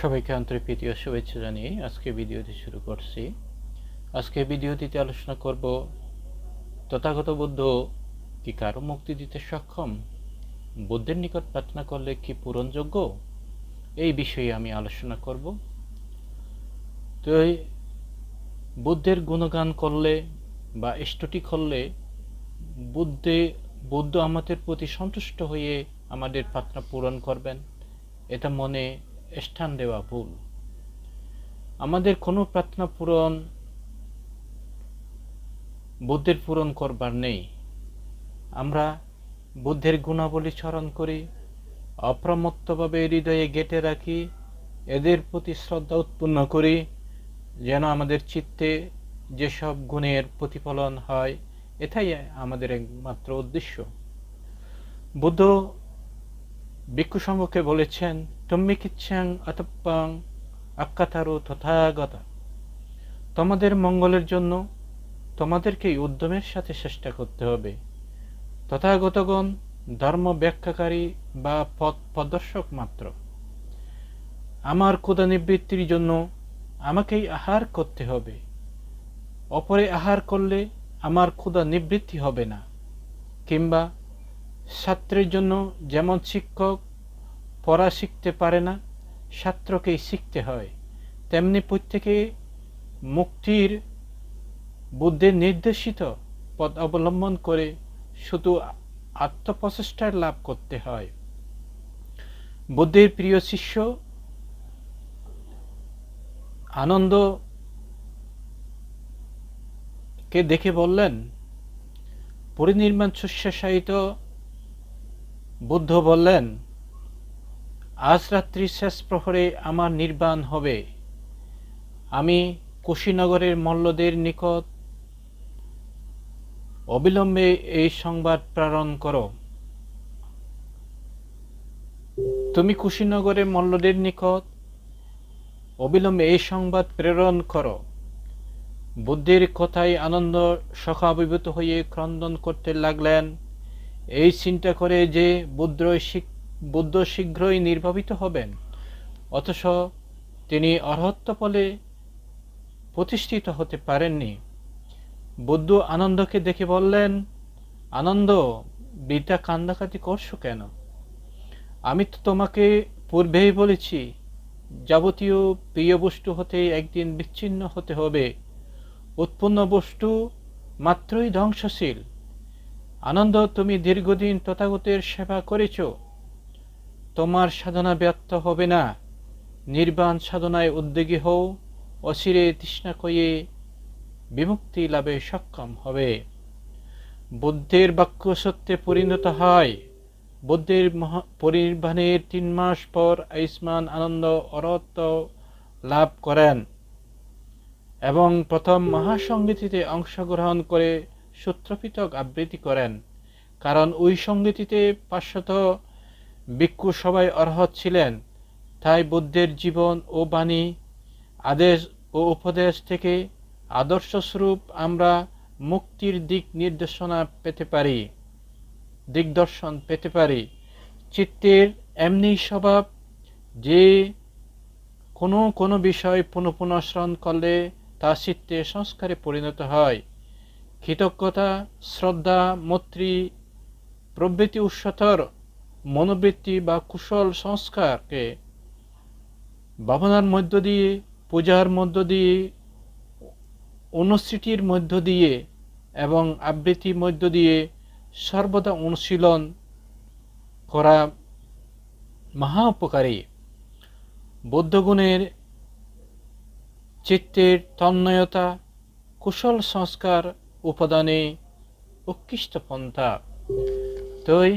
সবাইকে আন্তরিক প্রীতি ও শুভেচ্ছা জানিয়ে আজকে ভিডিওটি শুরু করছি। আজকে ভিডিওটিতে আলোচনা করব, তথাগত বুদ্ধ কি কারও মুক্তি দিতে সক্ষম? বুদ্ধের নিকট প্রার্থনা করলে কি পূরণযোগ্য? এই বিষয়ে আমি আলোচনা করব। তো বুদ্ধের গুণগান করলে বা স্তুতি করলে বুদ্ধে, বুদ্ধ আমাদের প্রতি সন্তুষ্ট হয়ে আমাদের প্রার্থনা পূরণ করবেন। এটা মনে স্থান দেওয়া ভুল। আমাদের কোনো প্রার্থনা পূরণ, বুদ্ধের পূরণ করবার নেই। আমরা বুদ্ধের গুণাবলী স্মরণ করি, অপ্রমত্তভাবে হৃদয়ে গেটে রাখি, এদের প্রতি শ্রদ্ধা উৎপন্ন করি, যেন আমাদের চিত্তে যেসব গুণের প্রতিফলন হয়, এটাই আমাদের একমাত্র উদ্দেশ্য। বুদ্ধ ভিক্ষু সংঘকে বলেছেন তুমি কিচ্ছাং অতপ্পাং আক্কাতারু তথাগত তোমাদের মঙ্গলের জন্য তোমাদেরকেই উদ্যমের সাথে চেষ্টা করতে হবে তথাগতগণ ধর্ম ব্যাখ্যাকারী বা পথ প্রদর্শক মাত্র আমার নিবৃত্তির জন্য আমাকেই আহার করতে হবে অপরে আহার করলে আমার ক্ষুদা নিবৃত্তি হবে না কিংবা ছাত্রের জন্য যেমন শিক্ষক পড়া শিখতে পারে না, ছাত্রকেই শিখতে হয়। তেমনি প্রত্যেকে মুক্তির বুদ্ধের নির্দেশিত পথ অবলম্বন করে শুধু আত্মপ্রচেষ্টার লাভ করতে হয়। বুদ্ধের প্রিয় শিষ্য আনন্দ কে দেখে বললেন পরিনির্মাণ শস্যাশায়িত বুদ্ধ বললেন আজ রাত্রি শেষ প্রহরে আমার নির্বাণ হবে। আমি কুশীনগরের মল্লদের নিকট অবিলম্বে এই সংবাদ প্রেরণ করো। তুমি কুশীনগরের মল্লদের নিকট অবিলম্বে এই সংবাদ প্রেরণ করো। বুদ্ধির কথায় আনন্দ সখাবিভূত হয়ে ক্রন্দন করতে লাগলেন। এই চিন্তা করে যে বুদ্ধ বুদ্ধ শীঘ্রই নির্ভাবিত হবেন, অথচ তিনি অরহত্ব ফলে প্রতিষ্ঠিত হতে পারেননি। বুদ্ধ আনন্দকে দেখে বললেন, আনন্দ বৃদ্ধা কান্দাকাতি করছ কেন? আমি তো তোমাকে পূর্বেই বলেছি, যাবতীয় প্রিয় বস্তু হতে একদিন বিচ্ছিন্ন হতে হবে। উৎপন্ন বস্তু মাত্রই ধ্বংসশীল। আনন্দ, তুমি দীর্ঘদিন তথাগতের সেবা করেছ তোমার সাধনা ব্যর্থ হবে না। নির্বাণ সাধনায় উদ্যোগী হও, অচিরে তৃষ্ণা কয়ে বিমুক্তি লাভে সক্ষম হবে। বুদ্ধের বাক্য সত্যে পরিণত হয়। বুদ্ধের পরিনির্বাণের তিন মাস পর আয়ুষ্মান আনন্দ অরত্ব লাভ করেন এবং প্রথম মহাসঙ্গীতিতে অংশগ্রহণ করে সূত্রপিতক আবৃত্তি করেন। কারণ ওই সঙ্গীতিতে পাঁচশত ভিক্ষু সবাই অর্হত ছিলেন। তাই বুদ্ধের জীবন ও বাণী, আদেশ ও উপদেশ থেকে আদর্শস্বরূপ আমরা মুক্তির দিক নির্দেশনা পেতে পারি, দিগদর্শন পেতে পারি। চিত্তের এমনি স্বভাব যে কোনো কোনো বিষয় পুনঃ পুনঃস্মরণ করলে তা চিত্তে সংস্কারে পরিণত হয়। কৃতজ্ঞতা, শ্রদ্ধা, মৈত্রী প্রবৃত্তি উৎসতর মনোবৃত্তি বা কুশল সংস্কারকে ভাবনার মধ্য দিয়ে, পূজার মধ্য দিয়ে, অনুসৃতির মধ্য দিয়ে এবং আবৃত্তির মধ্য দিয়ে সর্বদা অনুশীলন করা মহা উপকারী। বৌদ্ধগুণের চিত্তের তন্ময়তা, কুশল সংস্কার উপাদানে উৎকৃষ্ট পন্থা। তই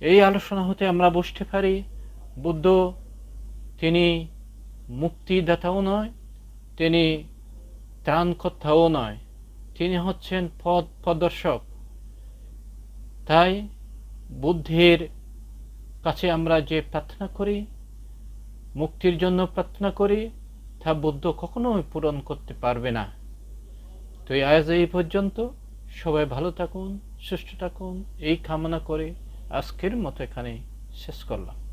এই আলোচনা হতে আমরা বুঝতে পারি। বুদ্ধ তিনি মুক্তিদাতাও নয়, তিনি ত্রাণকর্তাও নয়, তিনি হচ্ছেন পদ প্রদর্শক। তাই বুদ্ধের কাছে আমরা যে প্রার্থনা করি, মুক্তির জন্য প্রার্থনা করি, তা বুদ্ধ কখনোই পূরণ করতে পারবে না। তো আজ এই পর্যন্ত। সবাই ভালো থাকুন, সুস্থ থাকুন, এই কামনা করে আজকের মতো এখানে শেষ করলাম।